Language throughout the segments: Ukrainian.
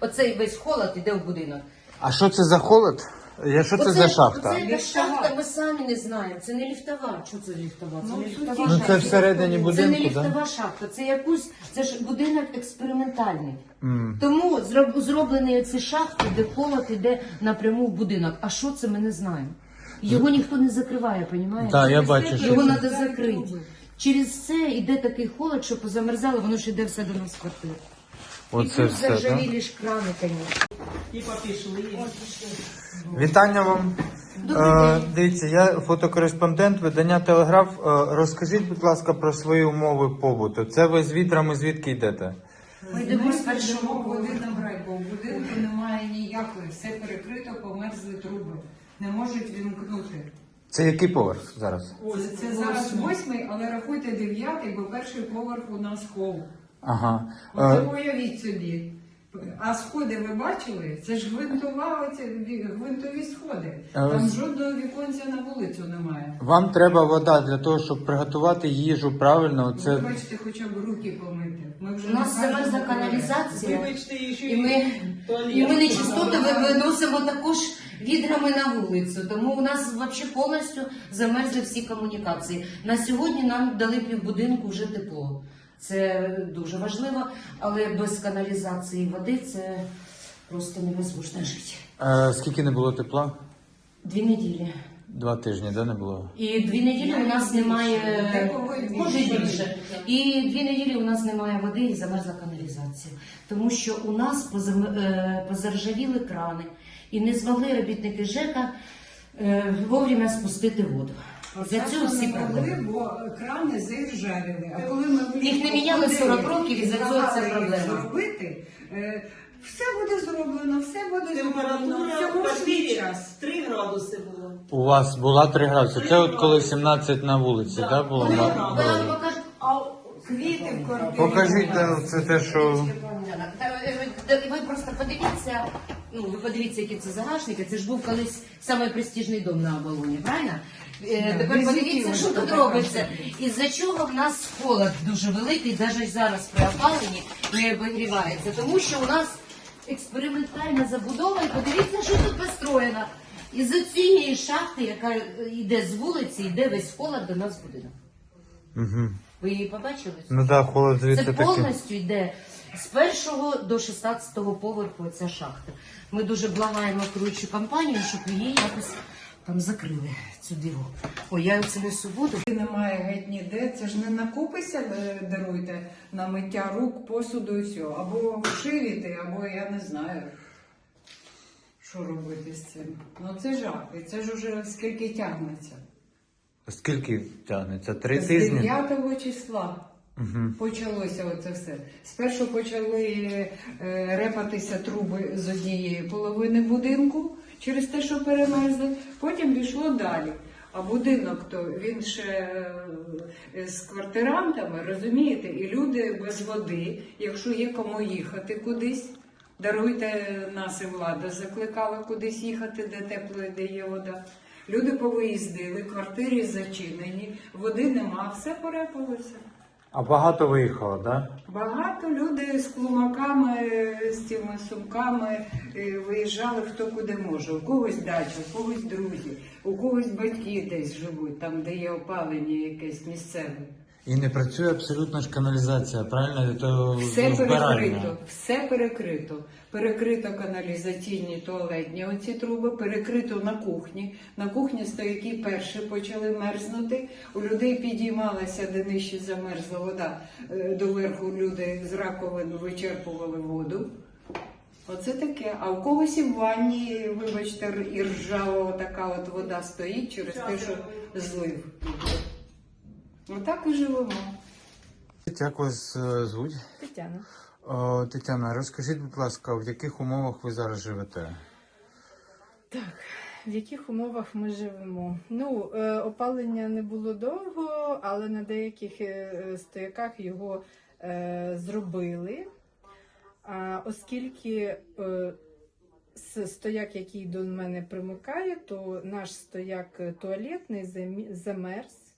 Оцей весь холод іде в будинок. А що це за холод? Я що це за шахта? Яка шахта, ми самі не знаємо. Це не ліфтова. Що це ліфтова? Це не ліфтова Ну шахта. це всередині Це не будинку, так? ліфтова шахта, це якусь, це ж будинок експериментальний. Тому зроб- зроблені ці шахти, де холод іде напряму в будинок. А що це ми не знаємо? Його ніхто не закриває, розумієте? Так, я бачу, що Його це. треба закрити. Через це йде такий холод, що позамерзало, воно ж йде все до нас в квартиру. Оце І все, так? заржавілі ж крани, звісно. І попішли. Вітання вам. Е, дивіться, я фотокореспондент видання Телеграф. Е, розкажіть, будь ласка, про свої умови побуту. Це ви з вітрами звідки йдете? Ми йдемо з першого бо в будинку немає ніякої, все перекрито, померзли труби. Не можуть вімкнути. Це який поверх зараз? Це, це зараз восьмий, але рахуйте дев'ятий, бо перший поверх у нас хол. Ага. Оце Е, уявіть собі. А сходи ви бачили? Це ж гвинтова, оці, гвинтові сходи. Там з- жодного віконця на вулицю немає. вам треба вода для того, щоб приготувати їжу правильно. Ви Це бачите, хоча б руки помити. Ми вже У нас замерзла каналізація. Вибачте, і ще І ми, і ми нечистоти виносимо також відрами на вулицю. Тому у нас взагалі повністю замерзли всі комунікації. На сьогодні нам дали півбудинку вже тепло. Це дуже важливо, але без каналізації води це просто невозможно жити. е, скільки не було тепла? Дві неділі. Два тижні, де не було? І дві неділі у нас немає може більше. більше. І дві неділі у нас немає води і замерзла каналізація. Тому що у нас позам- е, позаржавіли крани і не змогли робітники ЖЕКа е, вовремя спустити воду. За цього всі проблеми. бо крани заіржавіли. А коли ми Їх не міняли 40 років, і за цього це проблема. їх зробити, е, все буде зроблено, все буде зроблено. Температура в квартирі 3 градуси було. У вас була 3 градуси. Це от коли 17 на вулиці, Да. так було? Три на- градуси. Я дорозі? вам покажу. А квіти в квартирі. Покажіть, це те, що. Ви просто подивіться, ну ви подивіться, які це загашники. Це ж був колись самий престижний дом на оболоні, правильно? Е, Да, Тепер подивіться, що тут робиться. Із-за чого в нас холод дуже великий, навіть зараз при опаленні не обігрівається. Тому що у нас експериментальна забудова, і подивіться, що тут построєно. Із-за цієї шахти, яка йде з вулиці, йде весь холод до нас в будинок. Угу. Ви її побачили? Ну так, холод звідси Це такий. повністю йде з першого до 16 поверху ця шахта. Ми дуже благаємо керуючу компанію, щоб її якось там закрили цю діру. Ой, я це не суботу. Немає геть ніде, це ж не накупися, е, даруйте на миття рук, посуду і все. Або вшивіти, або я не знаю, що робити з цим. Ну це жах. І це ж уже скільки тягнеться. Скільки тягнеться? Три З 9 числа. Угу. Почалося оце все. Спершу почали е, репатися труби з однієї половини будинку через те, що перемерзли. Потім пішло далі. А будинок то він ще е, з квартирантами, розумієте, і люди без води, якщо є кому їхати кудись. Даруйте нас і влада, закликала кудись їхати, де тепло де є вода. Люди повиїздили, квартири зачинені, води нема, все порепалося. А багато виїхало, так? Багато людей з клумаками, з цими сумками е, виїжджали хто куди може. У когось дача, у когось друзі, у когось батьки десь живуть, там, де є опалення якесь місцеве. І не працює абсолютно ж каналізація, правильно? То Все перекрито, все перекрито. Перекрито каналізаційні туалетні оці труби, перекрито на кухні. На кухні стояки перші почали мерзнути. У людей підіймалася, де нижче замерзла вода. Е, Доверху люди з раковин вичерпували воду. Оце таке. А у когось і в ванні, вибачте, і ржава така от вода стоїть через те, що злив. Отак і живемо. Як вас е, звуть? Тетяна. О, Тетяна, розкажіть, будь ласка, в яких умовах ви зараз живете? Так, В яких умовах ми живемо? Ну, е, опалення не було довго, але на деяких е, стояках його зробили. А оскільки е, стояк, який до мене примикає, то наш стояк туалетний замі- замерз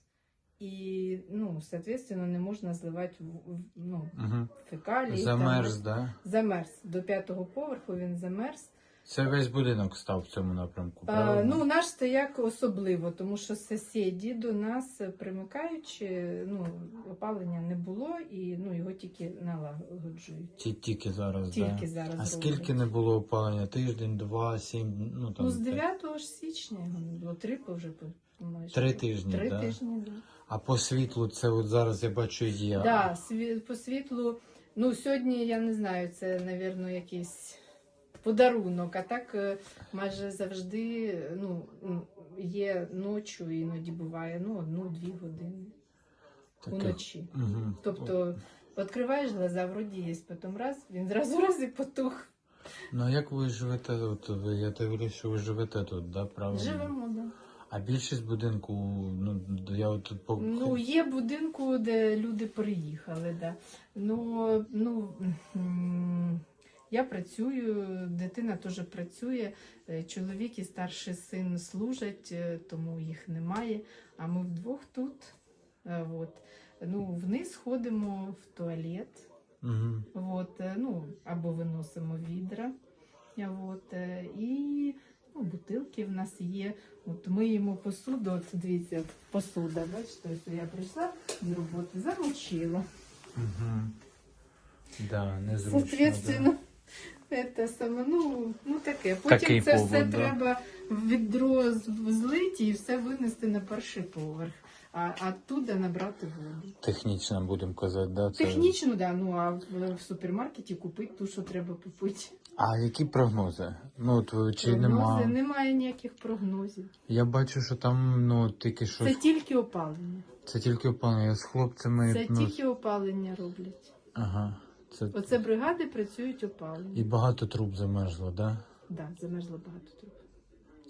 і, ну, соответственно, не можна зливати в, ну, Угу. фекалії. Замерз, там, да? замерз. До п'ятого поверху він замерз. Це весь будинок став в цьому напрямку, А, правильно? ну, наш стояк особливо, тому що сусіді до нас примикаючи, ну, опалення не було і ну, його тільки налагоджують. Ті- Тільки зараз, Тільки да? зараз А роблять. скільки не було опалення? Тиждень, два, сім, ну там. Ну, з так. 9 ж січня його не було, три вже по- майже. Три тижні, Три да? тижні, да. А по світлу це от зараз я бачу є. Да, сві- по світлу. Ну, сьогодні я не знаю, це, напевно, якийсь подарунок. А так е, майже завжди ну, м, є ночі, іноді буває ну, одну-дві години уночі. Угу. Тобто відкриваєш глаза, вроді є, потім раз, він зразу раз і потух. Ну а як ви живете? От ви я дивлюсь, що ви живете тут, да, правильно? Живемо, да. А більшість будинку, ну я от тут по Ну, є будинку, де люди переїхали, да. Ну, ну, я працюю, дитина теж працює, е, чоловік і старший син служать, е, тому їх немає. А ми вдвох тут. Е, От. Ну, вниз ходимо в туалет, угу. от, ну, або виносимо відра. От, і ну, бутилки в нас є. От миємо посуду, от дивіться, посуда, бачите, ось я прийшла з роботи, замочила. Угу. Да, незручно. Соответственно, це саме, ну, ну таке. Потім Такий це побут, все да. треба в відро злити і все винести на перший поверх, а оттуда набрати воду. Технічно будемо казати, да? Це... Технічно, да, ну а в, в супермаркеті купити ту, що треба купити. А які прогнози? Ну от чи Прогнози, нема? Немає ніяких прогнозів. Я бачу, що там ну тільки що Це тільки опалення. це тільки опалення. З хлопцями. Це ну, тільки опалення роблять. Ага. Це... Оце бригади працюють опалення. І багато труб замерзло, да? Да, замерзло багато труб.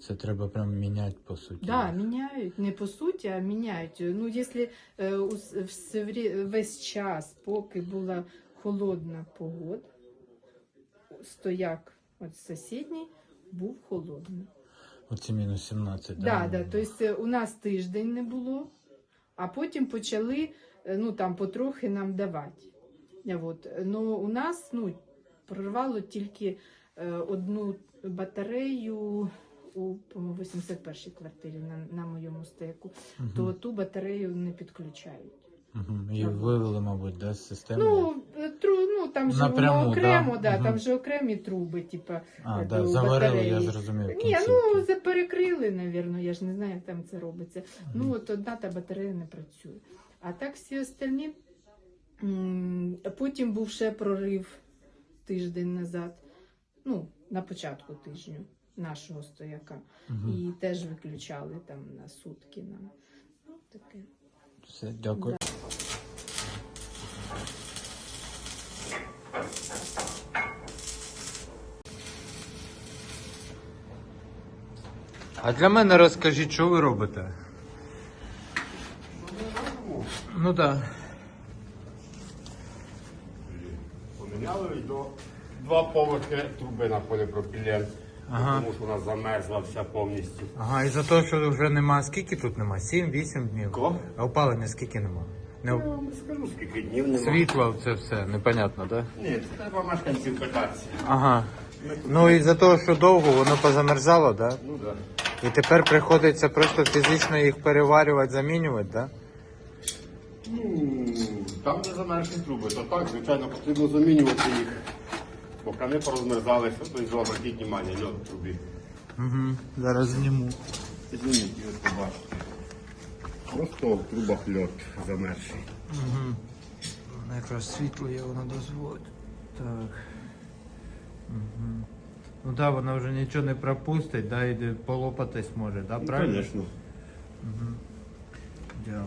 Це треба прям міняти по суті. Да, міняють. Не по суті, а міняють. Ну, якщо е, ус- все врі- весь час, поки була холодна погода, стояк от сусідній був холодний. Оці мінус 17, Да, да, тобто у нас тиждень не було, а потім почали е, ну, там, потрохи нам давати. Е, От. Ну, у нас ну, прорвало тільки е, одну батарею у 81-й квартирі на, на моєму стояку, Угу. то ту батарею не підключають. Угу. І вивели, мабуть, да, з системи. Ну, е, тру, ну там же Напряму, воно окремо, да? да, Мгм. там же окремі труби, типа. а, е, да, заварили, я батареї. зрозумів. Ні, ну за- перекрили, навірно, я ж не знаю, як там це робиться. Ну, от одна та батарея не працює. А так всі остальні. М, Потім був ще прорив тиждень назад, ну, на початку тижню нашого стояка. Мгм. І теж виключали там на сутки нам. Ну, таке. Все, дякую. А для мене розкажіть, що ви робите? Ну так. Поміняли до два поверхи труби на поліпропілен, Ага. тому що вона замерзла вся повністю. Ага, і за те, що вже нема, скільки тут нема? 7-8 днів. Кого? А опалення скільки нема? Не... Я вам не скажу, скільки днів нема. Світло, це все, непонятно, так? Да? Ні, це треба мешканців питатися. Ага. Ну і за те, що довго воно позамерзало, так? Да? Ну так. І тепер приходиться просто фізично їх переварювати, замінювати, так? Ну, там, де замерзли труби, то так, звичайно, потрібно замінювати їх. Поки не порозмерзалися, то й зверніть увагу, льод в трубі. Угу. Зараз зніму. Підніміть, і ви побачите. Просто в трубах льод замерзший. Угу. Якраз світло є, воно дозволить. Так. Угу. Ну да, вона вже нічого не пропустить, да, і полопатись може, да, правильно? Звісно. Дякую.